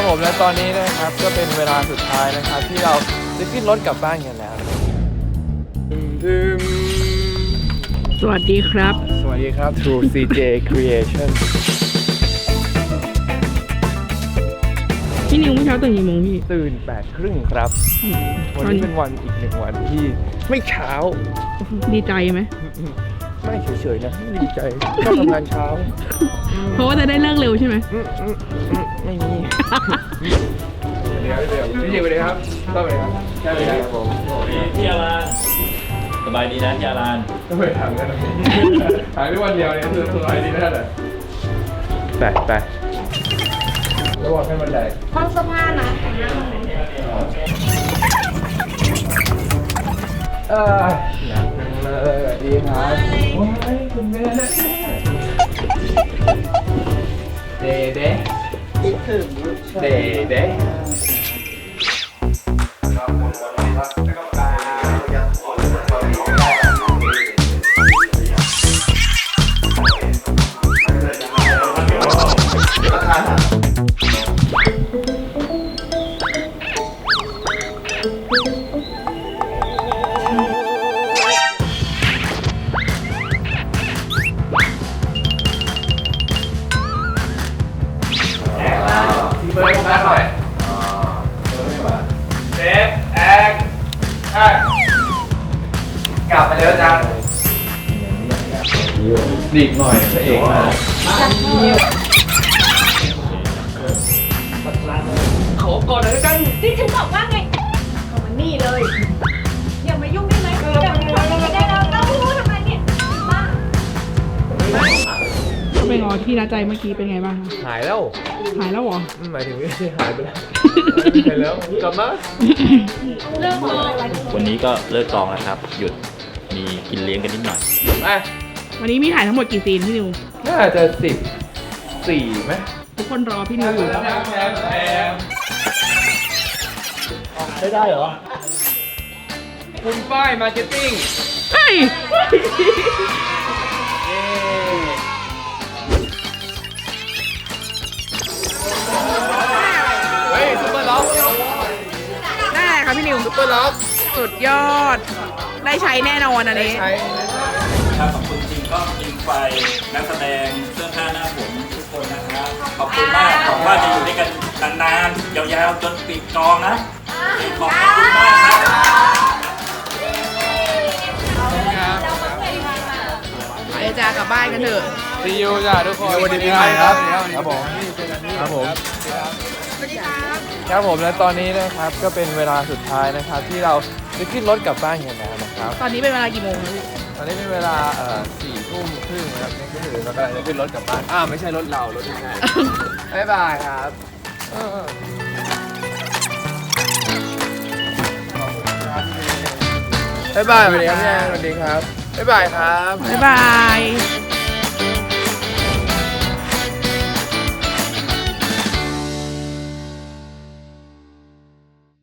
ครับผมและตอนนี้นะครับก็เป็นเวลาสุดท้ายนะครับ ที่เราจะขึ้นรถกลับบ้านกันแล้วดึมสวัสดีครับ สวัสดีครับ True CJ Creation พี่นิวเมื่อเช้าตื่นกี่โมงพี่ ตื่น8ปดครึ่งครับอืมวันนี้เป็นวันอีกหนึ่งวันที่ไม่เช้า ดีใจไหม ไม่เฉยๆนะไม่ดีใจชอบทำงานเช้าเพราะว่าจะได้เลิกเร็วใช่ไหมอืมอืมอืมไม่มีเดี๋ยวเดี๋ยวพี่เจไปเลยครับต้องไปครับใช่เลยครับผมพี่อารันสบายดีนะพี่อารันต้องไปถามกันถามได้วันเดียวเนี่ยคือสบายดีแน่เลยไปไประวังให้มันแดงห้องเสื้อผ้านะเอออยากจังเลยสวัสดีครับว้าย คุณแม่เดเดคิดถึงเดเด เบิร์ดแป๊บหน่อยเซฟแอคชั่นกลับมาแล้วจังดีกหน่อยพระเอกมาขอก่อนเลยกัน ที่ฉันบอกว่าไง ไปงอที่นาใจเมื่อกี้เป็นไงบ้างคะหายแล้วหายแล้วเหรอ อืมหมายถึงไม่ใช่หายไปแล้วหายแล้วกลับมาเรื่องของอะไรวันนี้ก็เลิกกองแล้วครับ หยุดมีกินเลี้ยงกันนิดหน่อยไปวันนี้มีถ่ายทั้งหมดกี่ซีนพี่นิว น่าจะสิบสี่ไหมทุกคนรอพี่นิวอยู่แพมแพมไม่ได้เหรอ คุณป้ายมาร์เก็ตติ้ง เฮ้ย ได้ค่ะพี่นิวซุปเปอร์ล็อกสุดยอด ได้ใช้แน่นอนอันนี้ ใช้ครับขอบคุณจริงก็จริงไฟนักแสดงเสื้อผ้าหน้าผมทุกคนนะครับขอบคุณมากหวังว่าจะอยู่ด้วยกันนานๆยาวๆจนปิดกองนะขอบคุณมากครับเดี๋ยวจะกลับบ้านกันเถอะ ซีอูจ้าทุกคนสวัสดีปีใหม่ครับ ครับผม ครับผม ครับผมและตอนนี้นะครับก็เป็นเวลาสุดท้ายนะครับ ที่เราจะขึ้นรถกลับบ้านกันแล้วนะครับ ตอนนี้เป็นเวลากี่โมงแล้วพี่ตอนนี้เป็นเวลาเอ่อสี่ทุ่มครึ่งนะครับนี่ก็คือเรากำลังจะขึ้นรถกลับบ้านอ้าวไม่ใช่รถเรารถที่ไหนบ๊ายบายครับเออบ๊ายบายสวัสดีครับพี่แอนสวัสดีครับบ๊ายบายครับ บ๊ายบาย